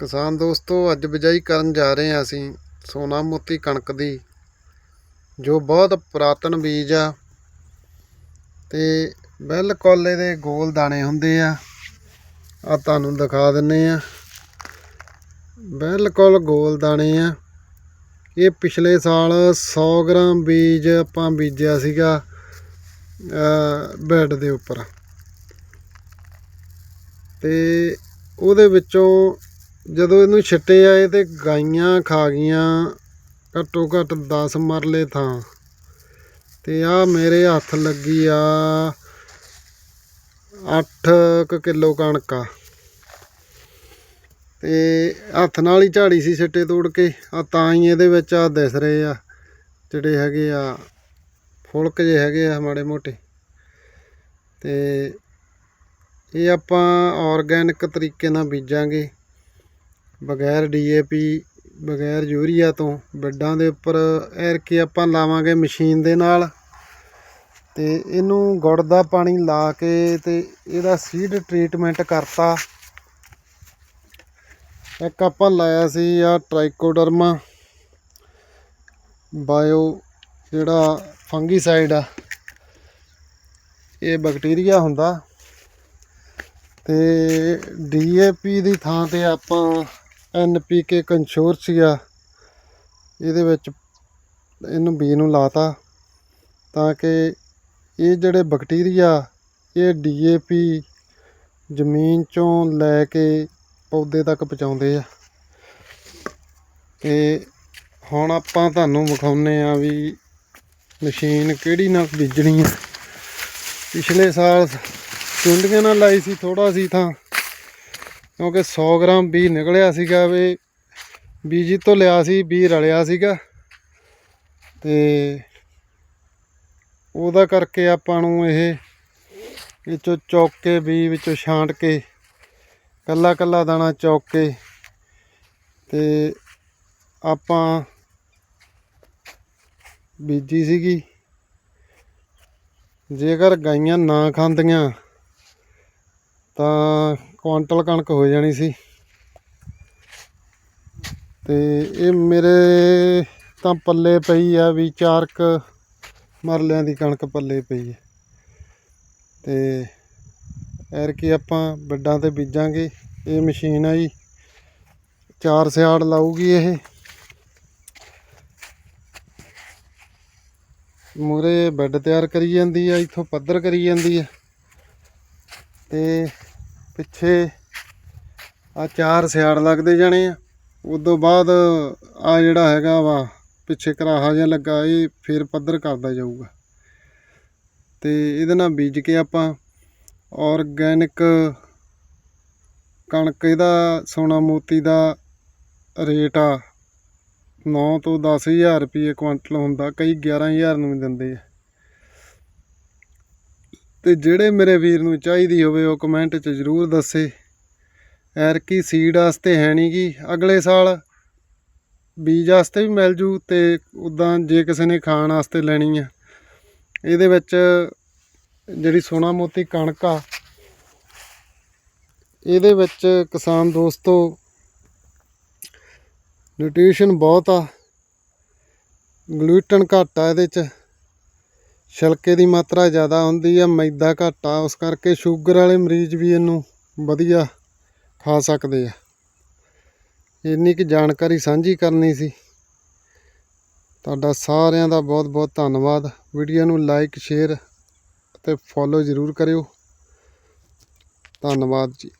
ਕਿਸਾਨ ਦੋਸਤੋ, ਅੱਜ ਬਿਜਾਈ ਕਰਨ ਜਾ ਰਹੇ ਹਾਂ ਅਸੀਂ ਸੋਨਾ ਮੋਤੀ ਕਣਕ ਦੀ, ਜੋ ਬਹੁਤ ਪੁਰਾਤਨ ਬੀਜ ਆ ਤੇ ਬਿਲਕੁਲ ਇਹਦੇ ਗੋਲ ਦਾਣੇ ਹੁੰਦੇ ਆ। ਆ ਤੁਹਾਨੂੰ ਦਿਖਾ ਦਿੰਨੇ ਆ। ਬਿਲਕੁਲ ਗੋਲ ਦਾਣੇ ਆ। ਇਹ ਪਿਛਲੇ ਸਾਲ 100 ਗ੍ਰਾਮ ਬੀਜ ਆਪਾਂ ਬੀਜਿਆ ਸੀਗਾ, ਅਹ ਬੈੱਡ ਦੇ ਉੱਪਰ। ਤੇ ਉਹਦੇ ਵਿੱਚੋਂ ਜਦੋਂ ਇਹਨੂੰ ਛਿੱਟੇ ਆਏ ਤੇ ਗਾਈਆਂ ਖਾ ਗਈਆਂ, ਘੱਟੋ ਘੱਟ 10 ਮਰਲੇ ਥਾਂ। ਤੇ ਆ ਮੇਰੇ ਹੱਥ ਲੱਗੀ ਆ 8 ਕਿਲੋ ਕਣਕ ਆ। ਤੇ ਹੱਥ ਨਾਲ ਹੀ ਝਾੜੀ ਸੀ ਸਿੱਟੇ ਤੋੜ ਕੇ। ਆ ਤਾਂ ਹੀ ਇਹਦੇ ਵਿੱਚ ਆ ਦਿਸ ਰਹੇ ਆ, ਜਿਹੜੇ ਹੈਗੇ ਆ ਫੁਲਕ ਜੇ ਹੈਗੇ ਆ ਮਾੜੇ ਮੋਟੇ। ਤੇ ਇਹ ਆਪਾਂ ਆਰਗੈਨਿਕ ਤਰੀਕੇ ਨਾਲ ਬੀਜਾਂਗੇ। ਬਗੈਰ ਡੀਏਪੀ, ਬਗੈਰ ਯੂਰੀਆ ਤੋਂ ਬੈੱਡਾਂ ਦੇ ਉੱਪਰ ਐਰ ਕੇ ਆਪਾਂ ਲਾਵਾਂਗੇ ਮਸ਼ੀਨ ਦੇ ਨਾਲ ਤੇ ਇਹਨੂੰ ਗੁੜ ਦਾ ਪਾਣੀ ਲਾ ਕੇ ਤੇ ਇਹਦਾ ਸੀਡ ਟ੍ਰੀਟਮੈਂਟ ਕਰਤਾ। ਇੱਕ ਆਪਾਂ ਲਾਇਆ ਸੀ ਆ ਟ੍ਰਾਈਕੋਡਰਮਾ ਬਾਇਓ ਜਿਹੜਾ ਫੰਗੀਸਾਈਡ ਆ। ਇਹ ਬੈਕਟੀਰੀਆ ਹੁੰਦਾ ਤੇ ਡੀਏਪੀ ਦੀ ਥਾਂ ਤੇ ਆਪਾਂ ਐਨਪੀਕੇ ਕੰਸ਼ੋਰਸੀਆ ਇਹਦੇ ਵਿੱਚ ਇਹਨੂੰ ਬੀ ਨੂੰ ਲਾਤਾ ਤਾਂ ਕਿ ਇਹ ਜਿਹੜੇ ਬੈਕਟੀਰੀਆ, ਇਹ ਡੀਏਪੀ ਜ਼ਮੀਨ ਚੋਂ ਲੈ ਕੇ ਪੌਦੇ ਤੱਕ ਪਹੁੰਚਾਉਂਦੇ ਆ। ਤੇ ਹੁਣ ਆਪਾਂ ਤੁਹਾਨੂੰ ਵਿਖਾਉਨੇ ਆ ਵੀ ਮਸ਼ੀਨ ਕਿਹੜੀ ਨਾਲ ਬੀਜਣੀ ਆ। ਪਿਛਲੇ ਸਾਲ ਚੁੰਡੀਆਂ ਨਾਲ ਲਾਈ ਸੀ ਥੋੜਾ ਸੀ ਤਾਂ ਕਿਉਂਕਿ 100 ਗ੍ਰਾਮ ਬੀ ਨਿਕਲਿਆ ਸੀਗਾ ਵੀ, ਬੀਜੀ ਤੋਂ ਲਿਆ ਸੀ ਬੀ ਰਲਿਆ ਸੀਗਾ। ਤੇ ਉਹਦਾ ਕਰਕੇ ਆਪਾਂ ਨੂੰ ਇਹ ਵਿੱਚੋਂ ਚੌਕ ਕੇ ਬੀ ਵਿੱਚੋਂ ਛਾਂਟ ਕੇ, ਕੱਲਾ ਕੱਲਾ ਦਾਣਾ ਚੌਕ ਕੇ ਤੇ ਆਪਾਂ ਬੀਜੀ ਸੀਗੀ। ਜੇਕਰ ਗਾਈਆਂ ਨਾ ਖਾਂਦੀਆਂ, ਤਾਂ ਕੁਆਂਟਲ ਕਣਕ ਹੋ ਜਾਣੀ ਸੀ। ਤੇ ਇਹ ਮੇਰੇ ਤਾਂ ਪੱਲੇ ਪਈ ਆ ਵੀ ਚਾਰਕ ਮਰਲਿਆਂ ਦੀ ਕਣਕ ਪੱਲੇ ਪਈ ਹੈ ਤੇ ਐਰ ਕੀ ਆਪਾਂ ਵੱਡਾਂ ਤੇ ਬੀਜਾਂਗੇ। ਇਹ ਮਸ਼ੀਨ ਆ ਜੀ। ਚਾਰ ਸਿਆੜ ਲਾਊਗੀ ਇਹ। ਮੂਰੇ ਬੈੱਡ ਤਿਆਰ ਕਰੀ ਜਾਂਦੀ ਆ, ਇਥੋਂ ਪੱਧਰ ਕਰੀ ਜਾਂਦੀ ਆ। ਤੇ ਪਿੱਛੇ ਆ ਚਾਰ ਸਿਆੜ ਲੱਗਦੇ ਜਾਣੇ ਆ। ਉਦੋਂ ਬਾਅਦ ਆ ਜਿਹੜਾ ਹੈਗਾ ਵਾ, ਪਿੱਛੇ ਕਰਾਹਾ ਜਿਹਾ ਲੱਗਾ, ਇਹ ਫਿਰ ਪੱਧਰ ਕਰਦਾ ਜਾਊਗਾ। ਤੇ ਇਹਦੇ ਨਾਲ ਬੀਜ ਕੇ ਆਪਾਂ ਆਰਗੈਨਿਕ ਕਣਕ, ਇਹਦਾ ਸੋਨਾ ਮੋਤੀ ਦਾ ਰੇਟ ਆ 9 ਤੋਂ 10000 ਰੁਪਏ ਕੁਇੰਟਲ ਹੁੰਦਾ, ਕਈ 11000 ਨੂੰ ਵੀ ਦਿੰਦੇ ਆ। ਤੇ ਜਿਹੜੇ ਮੇਰੇ ਵੀਰ ਨੂੰ ਚਾਹੀਦੀ ਹੋਵੇ ਉਹ ਕਮੈਂਟ 'ਚ ਜ਼ਰੂਰ ਦੱਸੇ। ਐਰਕੀ ਸੀਡ ਵਾਸਤੇ ਹੈ ਨਹੀਂ ਗੀ। ਅਗਲੇ ਸਾਲ ਬੀਜ ਵਾਸਤੇ ਵੀ ਮਿਲ ਜੂ ਤੇ ਉਦਾਂ ਜੇ ਕਿਸੇ ਨੇ ਖਾਣ ਵਾਸਤੇ ਲੈਣੀ ਆ। ਇਹਦੇ ਵਿੱਚ ਜਿਹੜੀ ਸੋਨਾ ਮੋਤੀ ਕਣਕ ਆ, ਇਹਦੇ ਵਿੱਚ ਕਿਸਾਨ ਦੋਸਤੋ ਨਿਊਟ੍ਰੀਸ਼ਨ ਬਹੁਤ ਆ। ਗਲੂਟਨ ਘੱਟ ਆ ਇਹਦੇ ਚ। ਛਿਲਕੇ ਦੀ ਮਾਤਰਾ ਜ਼ਿਆਦਾ ਹੁੰਦੀ ਆ, ਮੈਦਾ ਘੱਟ ਆ ਉਸ ਕਰਕੇ ਸ਼ੂਗਰ ਵਾਲੇ ਮਰੀਜ਼ ਵੀ ਇਹਨੂੰ ਵਧੀਆ ਖਾ ਸਕਦੇ ਆ। ਇੰਨੀ ਕੁ ਜਾਣਕਾਰੀ ਸਾਂਝੀ ਕਰਨੀ ਸੀ। ਤੁਹਾਡਾ ਸਾਰਿਆਂ ਦਾ ਬਹੁਤ ਬਹੁਤ ਧੰਨਵਾਦ। ਵੀਡੀਓ ਨੂੰ ਲਾਈਕ, ਸ਼ੇਅਰ ਅਤੇ ਫੋਲੋ ਜ਼ਰੂਰ ਕਰਿਓ। ਧੰਨਵਾਦ ਜੀ।